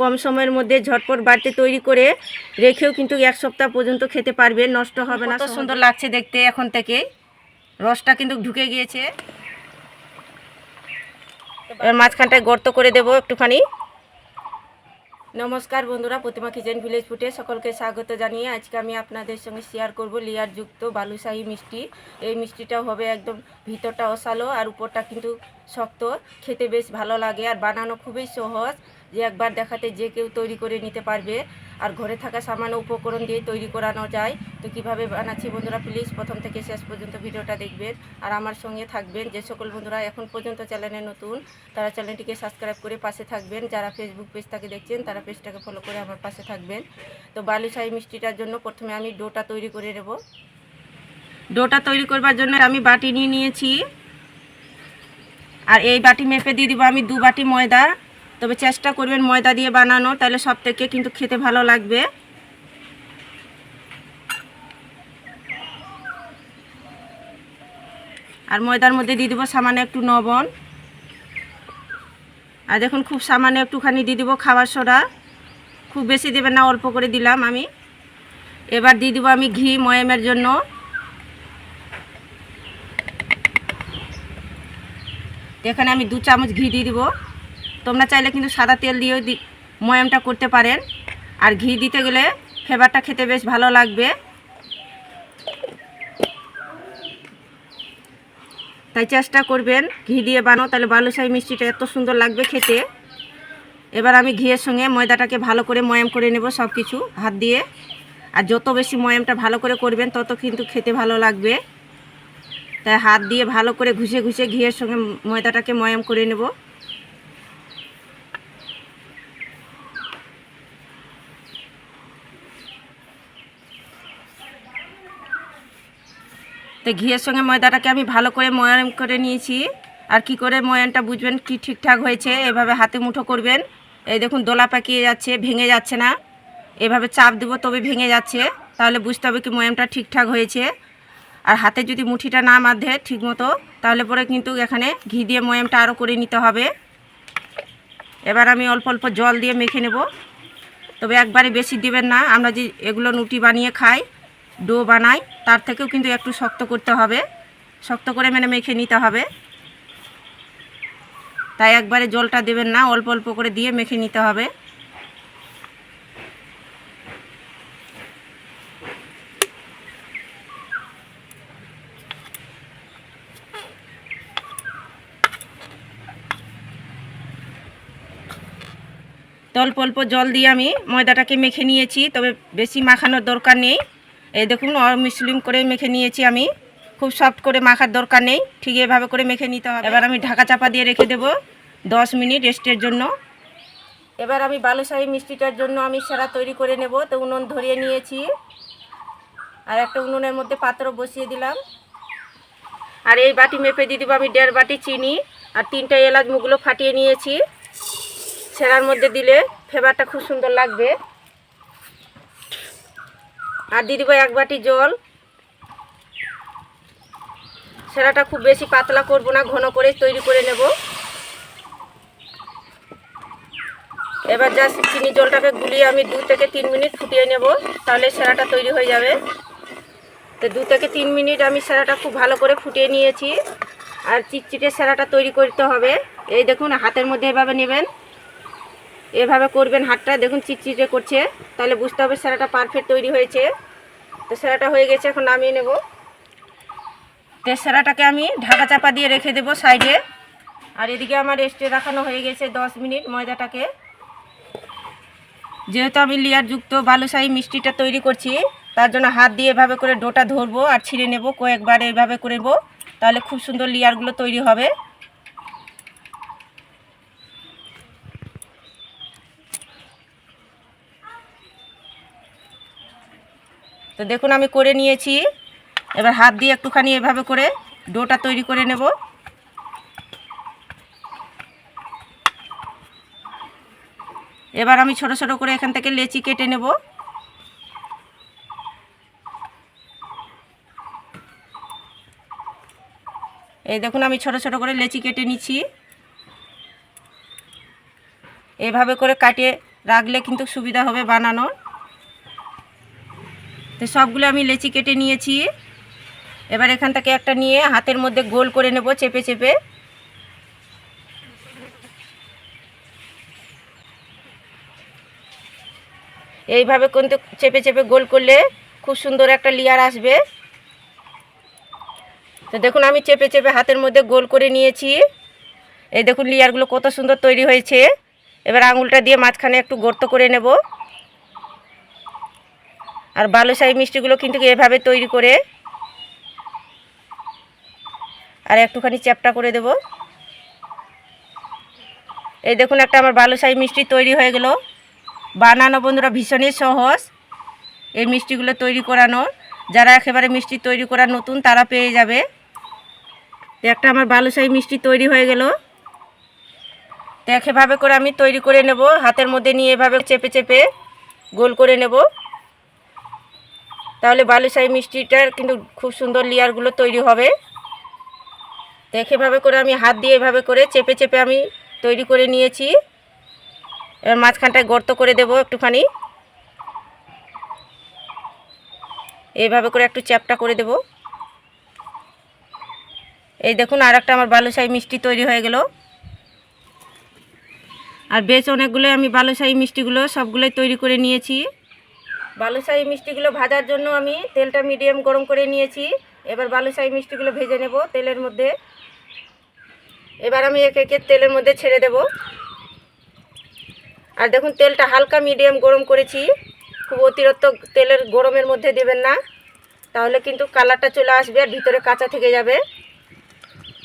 কম সময়ের মধ্যে ঝটপট বাড়িতে তৈরি করে রেখেও কিন্তু এক সপ্তাহ পর্যন্ত খেতে পারবে নষ্ট হবে না সুন্দর লাগছে দেখতে এখন থেকে। রসটা কিন্তু ঢুকে গিয়েছে। এবার মাঝখানটায় গর্ত করে দেবো একটুখানি। নমস্কার বন্ধুরা প্রতিমা কিচেন ভিলেজ ফুটে সকলকে স্বাগত জানিয়ে আজকে আমি আপনাদের সঙ্গে শেয়ার করব লেয়ার যুক্ত বালুশাহী মিষ্টি। এই মিষ্টিটাও হবে একদম ভিতরটা অসালো আর উপরটা কিন্তু শক্ত। খেতে বেশ ভালো লাগে আর বানানো খুবই সহজ। যে একবার দেখাতে যে কেউ তৈরি করে নিতে পারবে। আর ঘরে থাকা সামান্য উপকরণ দিয়ে তৈরি করানো যায়। তো কীভাবে বানাচ্ছি বন্ধুরা প্লিজ প্রথম থেকে শেষ পর্যন্ত ভিডিওটা দেখবেন। আর আমার সঙ্গে থাকবেন যে সকল বন্ধুরা এখন পর্যন্ত চ্যানেলে নতুন, তারা চ্যানেলটিকে সাবস্ক্রাইব করে পাশে থাকবেন। যারা ফেসবুক পেজটাকে দেখছেন, তারা পেজটাকে ফলো করে আমার পাশে থাকবেন। তো বালুশাহী মিষ্টিটার জন্য প্রথমে আমি ডোটা তৈরি করে নেব। ডোটা তৈরি করবার জন্য আমি বাটি নিয়ে নিয়েছি। আর এই বাটি মেপে দিয়ে দিব আমি দু বাটি ময়দা। তবে চেষ্টা করবেন ময়দা দিয়ে বানানো, তাহলে সব থেকে কিন্তু খেতে ভালো লাগবে। আর ময়দার মধ্যে দিয়ে দেবো সামান্য একটু লবণ। আর দেখুন খুব সামান্য একটুখানি দিয়ে দেবো খাবার সোডা। খুব বেশি দেবেন না, অল্প করে দিলাম আমি। এবার দিয়ে দেবো আমি ঘি ময়ামের জন্য। এখানে আমি দু চামচ ঘি দিয়ে দিব। তোমরা চাইলে কিন্তু সাদা তেল দিয়েও ময়ামটা করতে পারেন। আর ঘি দিতে গেলে ফ্লেভারটা খেতে বেশ ভালো লাগবে। তাই চেষ্টা করবেন ঘি দিয়ে বানো তাহলে বালুশাহী মিষ্টিটা এত সুন্দর লাগবে খেতে। এবার আমি ঘিয়ের সঙ্গে ময়দাটাকে ভালো করে ময়াম করে নেব সব কিছু হাত দিয়ে। আর যত বেশি ময়ামটা ভালো করে করবেন, তত কিন্তু খেতে ভালো লাগবে। তাই হাত দিয়ে ভালো করে ঘুষে ঘুষে ঘিয়ের সঙ্গে ময়দাটাকে ময়াম করে নেব। তো ঘিয়ের সঙ্গে ময়দাটাকে আমি ভালো করে ময়াম করে নিয়েছি। আর কি করে ময়ামটা বুঝবেন কি ঠিকঠাক হয়েছে, এভাবে হাতে মুঠো করবেন। এই দেখুন, দোলা পাকিয়ে যাচ্ছে, ভেঙে যাচ্ছে না। এভাবে চাপ দেবো, তবে ভেঙে যাচ্ছে। তাহলে বুঝতে হবে কি ময়ামটা ঠিকঠাক হয়েছে। আর হাতে যদি মুঠিটা না বাঁধে ঠিকমতো, তাহলে পরে কিন্তু এখানে ঘি দিয়ে ময়ামটা আরও করে নিতে হবে। এবার আমি অল্প অল্প জল দিয়ে মেখে নেব। তবে একবারে বেশি দিবেন না। আমরা যে এগুলো রুটি বানিয়ে খাই ডো বানাই, তার থেকেও কিন্তু একটু শক্ত করতে হবে। শক্ত করে মানে মেখে নিতে হবে। তাই একবারে জলটা দেবেন না, অল্প অল্প করে দিয়ে মেখে নিতে হবে। অল্প অল্প জল দিয়ে আমি ময়দাটাকে মেখে নিয়েছি, তবে বেশি মাখানোর দরকার নেই। এই দেখুন মিসলিম করে মেখে নিয়েছি আমি। খুব সফট করে মাখার দরকার নেই, ঠিক এভাবে করে মেখে নিতে হবে। এবার আমি ঢাকা চাপা দিয়ে রেখে দেবো দশ মিনিট রেস্টের জন্য। এবার আমি বালুশাহী মিষ্টিটার জন্য আমি সেরা তৈরি করে নেব। তো উনুন ধরিয়ে নিয়েছি। আর একটা উনুনের মধ্যে পাত্র বসিয়ে দিলাম। আর এই বাটি মেপে দিয়ে দেবো আমি দেড় বাটি চিনি। আর তিনটা এলাচ মুগুলো ফাটিয়ে নিয়েছি। সেরার মধ্যে দিলে ফ্লেভারটা খুব সুন্দর লাগবে। আর দিয়ে দিব এক বাটি জল। সেরাটা খুব বেশি পাতলা করব না, ঘন করে তৈরি করে নেব। এবার জাস্ট চিনি জলটাকে গুলিয়ে আমি দু থেকে তিন মিনিট ফুটিয়ে নেব, তাহলে সেরাটা তৈরি হয়ে যাবে। তো দু থেকে তিন মিনিট আমি সেরাটা খুব ভালো করে ফুটিয়ে নিয়েছি। আর চিটচিটে সেরাটা তৈরি করতে হবে। এই দেখুন, হাতের মধ্যে এভাবে নেবেন। এভাবে করবেন, হাতটা দেখুন চিটচিটে করছে, তাহলে বুঝতে হবে সেরাটা পারফেক্ট তৈরি হয়েছে। তো সেরাটা হয়ে গেছে, এখন নামিয়ে নেব। তো সেরাটাকে আমি ঢাকা চাপা দিয়ে রেখে দেবো সাইডে। আর এদিকে আমার রেস্টে রাখানো হয়ে গেছে দশ মিনিট ময়দাটাকে। যেহেতু আমি লেয়ার যুক্ত বালুশাহী মিষ্টিটা তৈরি করছি, তার জন্য হাত দিয়ে এভাবে করে ডোটা ধরবো আর ছিঁড়ে নেব, কয়েকবার এইভাবে করে নেব, তাহলে খুব সুন্দর লেয়ারগুলো তৈরি হবে। তো দেখুন আমি করে নিয়েছি। এবার হাত দিয়ে একটুখানি এভাবে করে ডোটা তৈরি করে নেব। এবার আমি ছোট ছোট করে এখান থেকে লেচি কেটে নেব। এই দেখুন আমি ছোট ছোট করে লেচি কেটে নিচ্ছি। এভাবে করে কাটিয়ে রাখলে কিন্তু সুবিধা হবে বানানোর। তো সবগুলো আমি লেচি কেটে নিয়েছি। এবার এখান থেকে একটা নিয়ে হাতের মধ্যে গোল করে নেব চেপে চেপে। এইভাবে কিন্তু চেপে চেপে গোল করলে খুব সুন্দর একটা লেয়ার আসবে। তো দেখুন, আমি চেপে চেপে হাতের মধ্যে গোল করে নিয়েছি। এই দেখুন, লেয়ারগুলো কত সুন্দর তৈরি হয়েছে। এবার আঙুলটা দিয়ে মাঝখানে একটু গর্ত করে নেব। আর বালুশাহী মিষ্টিগুলো কিন্তু এভাবে তৈরি করে আর একটুখানি চ্যাপটা করে দেব। এই দেখুন একটা আমার বালুশাহী মিষ্টি তৈরি হয়ে গেল। বানানো বন্ধুরা ভীষণই সহজ এই মিষ্টিগুলো তৈরি করানো। যারা একেবারে মিষ্টি তৈরি করা নতুন, তারা পেয়ে যাবে। একটা আমার বালুশাহী মিষ্টি তৈরি হয়ে গেল। তো একেভাবে করে আমি তৈরি করে নেব। হাতের মধ্যে নিয়ে এভাবে চেপে চেপে গোল করে নেব। তাহলে বালুশাহী মিষ্টিটার কিন্তু খুব সুন্দর লেয়ারগুলো তৈরি হবে। তো এভাবে করে আমি হাত দিয়ে এভাবে করে চেপে চেপে আমি তৈরি করে নিয়েছি। এবার মাঝখানটায় গর্ত করে দেব একটুখানি। এইভাবে করে একটু চ্যাপটা করে দেব। এই দেখুন আর একটা আমার বালুশাহী মিষ্টি তৈরি হয়ে গেল। আর বেশ অনেকগুলো আমি বালুশাহী মিষ্টিগুলো সবগুলোই তৈরি করে নিয়েছি। বালুশাহী মিষ্টিগুলো ভাজার জন্য আমি তেলটা মিডিয়াম গরম করে নিয়েছি। এবার বালুশাহী মিষ্টিগুলো ভেজে নেব তেলের মধ্যে। এবার আমি একে একে তেলের মধ্যে ছেড়ে দেব। আর দেখুন, তেলটা হালকা মিডিয়াম গরম করেছি। খুব অতিরিক্ত তেলের গরমের মধ্যে দেবেন না। তাহলে কিন্তু কালারটা চলে আসবে আর ভিতরে কাঁচা থেকে যাবে।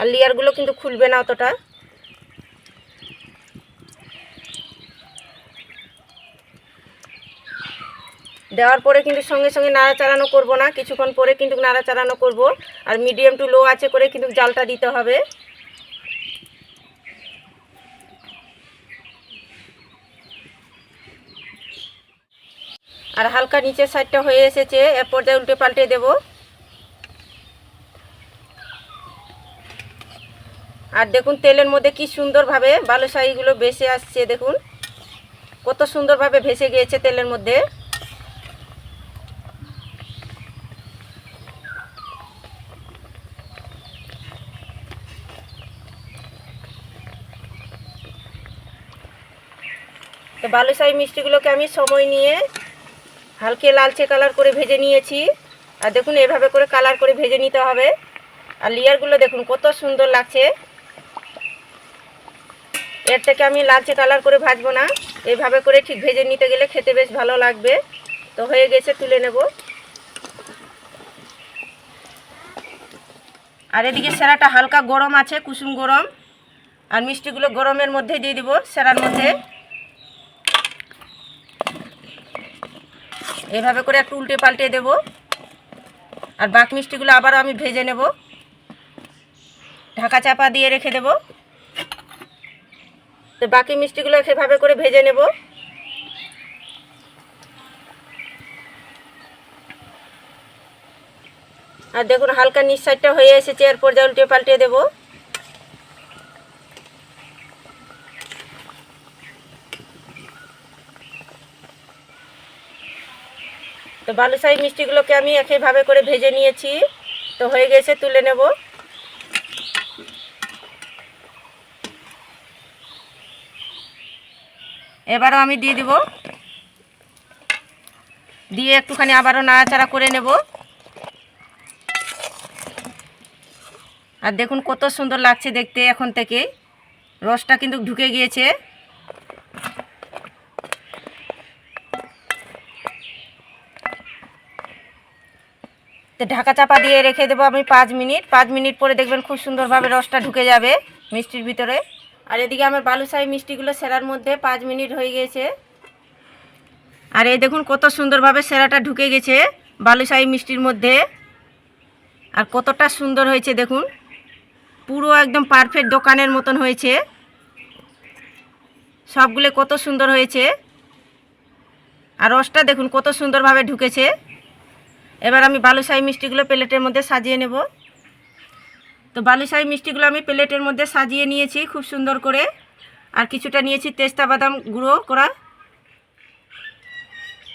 আর লেয়ারগুলো কিন্তু খুলবে না অতটা। দেওয়ার পরে কিন্তু সঙ্গে সঙ্গে নাড়াচাড়ানো করব না, কিছুক্ষণ পরে কিন্তু নাড়াচাড়ানো করব। আর মিডিয়াম টু লো আছে করে কিন্তু জালটা দিতে হবে। আর হালকা নিচের সাইডটা হয়ে এসেছে এর পর্যায়ে উল্টে পাল্টে দেব। আর দেখুন তেলের মধ্যে কি সুন্দরভাবে বালুশাহিগুলো ভেসে আসছে, দেখুন। কত সুন্দরভাবে ভেসে গিয়েছে তেলের মধ্যে। তো বালুশাহী মিষ্টিগুলোকে আমি সময় নিয়ে হালকে লালচে কালার করে ভেজে নিয়েছি। আর দেখুন, এভাবে করে কালার করে ভেজে নিতে হবে। আর লেয়ারগুলো দেখুন, কত সুন্দর লাগছে। এর থেকে আমি লালচে কালার করে ভাজবো না। এইভাবে করে ঠিক ভেজে নিতে গেলে খেতে বেশ ভালো লাগবে। তো হয়ে গেছে, তুলে নেব। আর এদিকে সেরাটা হালকা গরম আছে, কুসুম গরম। আর মিষ্টিগুলো গরমের মধ্যে দিয়ে দিব, সেরার মধ্যে। এভাবে করে একটু উল্টে পাল্টে দেব। আর বাকি মিষ্টিগুলো আবারও আমি ভেজে নেব। ঢাকা চাপা দিয়ে রেখে দেব। তো বাকি মিষ্টিগুলো এভাবে করে ভেজে নেব। আর দেখুন হালকা নিচ সাইডটা হয়ে এসেছে, এরপর যা উল্টে পাল্টে দেবো। তো বালুশাহী মিষ্টিগুলোকে আমি একইভাবে করে ভেজে নিয়েছি। তো হয়ে গেছে, তুলে নেব। এবারও আমি দিয়ে দিব। দিয়ে একটুখানি আবারও নাড়াচাড়া করে নেব। আর দেখুন কত সুন্দর লাগছে দেখতে এখন থেকে। রসটা কিন্তু ঢুকে গিয়েছে। তো ঢাকা চাপা দিয়ে রেখে দেবো আমি পাঁচ মিনিট। পাঁচ মিনিট পরে দেখবেন খুব সুন্দরভাবে রসটা ঢুকে যাবে মিষ্টির ভিতরে। আর এদিকে আমার বালুশাহী মিষ্টিগুলো সেরার মধ্যে পাঁচ মিনিট হয়ে গেছে। আর এই দেখুন কত সুন্দরভাবে সেরাটা ঢুকে গেছে বালুশাহী মিষ্টির মধ্যে। আর কতটা সুন্দর হয়েছে দেখুন। পুরো একদম পারফেক্ট দোকানের মতন হয়েছে। সবগুলো কত সুন্দর হয়েছে। আর রসটা দেখুন কত সুন্দরভাবে ঢুকেছে। এবার আমি বালুশাহী মিষ্টিগুলো প্লেটের মধ্যে সাজিয়ে নেব। তো বালুশাহী মিষ্টিগুলো আমি প্লেটের মধ্যে সাজিয়ে নিয়েছি খুব সুন্দর করে। আর কিছুটা নিয়েছি তেস্তা বাদাম গুঁড়ো করা।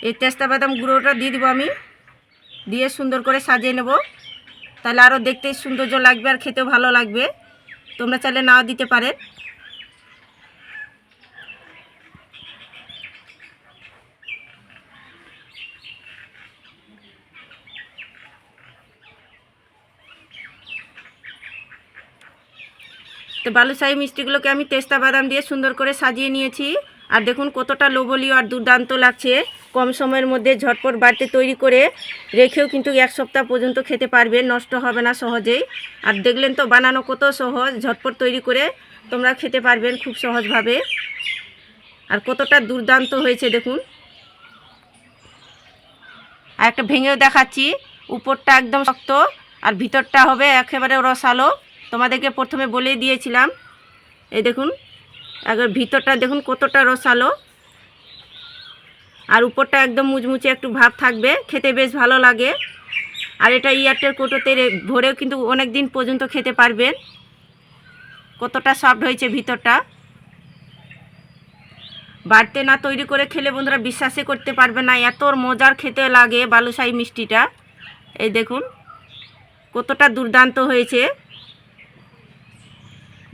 এই তেস্তা বাদাম গুঁড়োটা দিয়ে দেবো আমি। দিয়ে সুন্দর করে সাজিয়ে নেব। তাহলে আরও দেখতে সৌন্দর্য লাগবে আর খেতেও ভালো লাগবে। তোমরা চাইলে নাও দিতে পারে তো বালুশাহী মিষ্টিগুলোকে আমি তেস্তা বাদাম দিয়ে সুন্দর করে সাজিয়ে নিয়েছি। আর দেখুন কতটা লোবলীয় আর দুর্দান্ত লাগছে। কম সময়ের মধ্যে ঝটপট বাড়িতে তৈরি করে রেখেও কিন্তু এক সপ্তাহ পর্যন্ত খেতে পারবে নষ্ট হবে না সহজেই। আর দেখলেন তো বানানো কত সহজ, ঝটপট তৈরি করে তোমরা খেতে পারবেন খুব সহজভাবে। আর কতটা দুর্দান্ত হয়েছে দেখুন। আর একটা ভেঙেও দেখাচ্ছি, উপরটা একদম শক্ত আর ভিতরটা হবে একেবারে রসালো। তোমাদেরকে প্রথমে বলেই দিয়েছিলাম। এই দেখুন, একবার ভিতরটা দেখুন কতটা রসালো। আর উপরটা একদম মুচমুচে একটু ভাব থাকবে, খেতে বেশ ভালো লাগে। আর এটা ইয়ারটেল কোটোতে ভরেও কিন্তু অনেক দিন পর্যন্ত খেতে পারবেন। কতটা সফট হয়েছে ভিতরটা। বাড়তে না তৈরি করে খেলে বন্ধুরা বিশ্বাসই করতে পারবে না, এত মজার খেতে লাগে বালুশাহী মিষ্টিটা। এই দেখুন, কতটা দুর্দান্ত হয়েছে।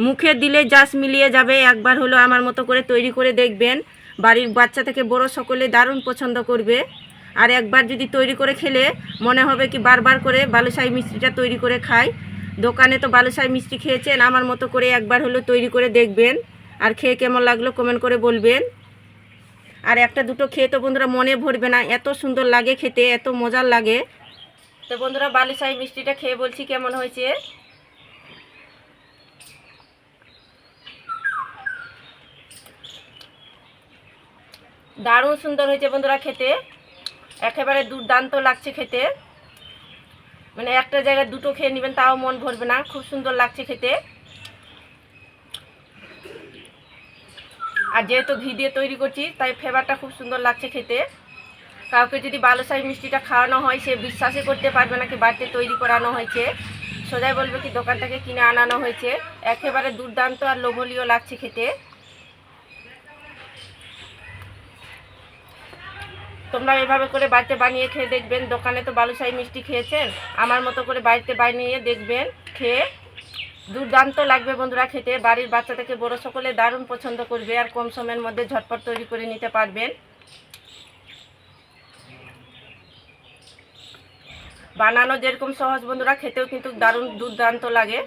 মুখে দিলে জাস্ট মিলিয়ে যাবে, একবার হলো আমার মতো করে তৈরি করে দেখবেন। বাড়ির বাচ্চা থেকে বড় সকলে দারুণ পছন্দ করবে। আর একবার যদি তৈরি করে খেলে, মনে হবে কি বারবার করে বালুশাহী মিষ্টিটা তৈরি করে খায় দোকানে তো বালুশাহী মিষ্টি খেয়েছেন, আমার মতো করে একবার হলো তৈরি করে দেখবেন। আর খেয়ে কেমন লাগল কমেন্ট করে বলবেন। আর একটা দুটো খেয়ে তো বন্ধুরা মনে ভরবে না, এত সুন্দর লাগে খেতে, এত মজার লাগে। তো বন্ধুরা বালুশাহী মিষ্টিটা খেয়ে বলছি কেমন হয়েছে? দারুণ সুন্দর হয়েছে বন্ধুরা খেতে। একেবারে দুর্দান্ত লাগছে খেতে। মানে একটা জায়গায় দুটো খেয়ে নেবেন, তাও মন ভরবে না। খুব সুন্দর লাগছে খেতে। আর যেহেতু ঘি দিয়ে তৈরি করছি, তাই ফ্লেভারটা খুব সুন্দর লাগছে খেতে। কাউকে যদি বালুশাহী মিষ্টিটা খাওয়ানো হয়, সে বিশ্বাসই করতে পারবে না কি বাড়িতে তৈরি করানো হয়েছে। সোজাই বলবে কি দোকান থেকে কিনে আনানো হয়েছে। একেবারে দুর্দান্ত আর লোভনীয় লাগছে খেতে। তোমরা এভাবে করে বাড়িতে বানিয়ে খেয়ে দেখবেন। দোকানে তো বালুশাহী মিষ্টি খেয়েছেন। আমার মতো করে বাড়িতে বানিয়ে দেখবেন, খেয়ে দুর্দান্ত লাগবে বন্ধুরা খেতে। বাড়ির বাচ্চা থেকে বড় সকলে দারুণ পছন্দ করবে আর কম সময়ের মধ্যে ঝটপট তৈরি করে নিতে পারবেন। বানানো যেরকম সহজ বন্ধুরা, খেতেও কিন্তু দারুণ দুর্দান্ত লাগে।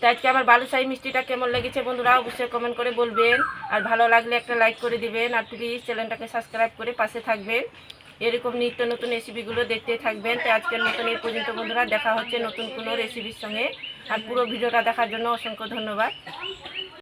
তাই আজকে আমার বালুশাহী মিষ্টিটা কেমন লেগেছে বন্ধুরা অবশ্যই কমেন্ট করে বলবেন। আর ভালো লাগলে একটা লাইক করে দিবেন। আর প্লিজ চ্যানেলটাকে সাবস্ক্রাইব করে পাশে থাকবেন। এরকম নিত্য নতুন রেসিপিগুলো দেখতে থাকবেন। তাই আজকের মতন এই পর্যন্ত বন্ধুরা, দেখা হচ্ছে নতুন কোনো রেসিপির সঙ্গে। আর পুরো ভিডিওটা দেখার জন্য অসংখ্য ধন্যবাদ।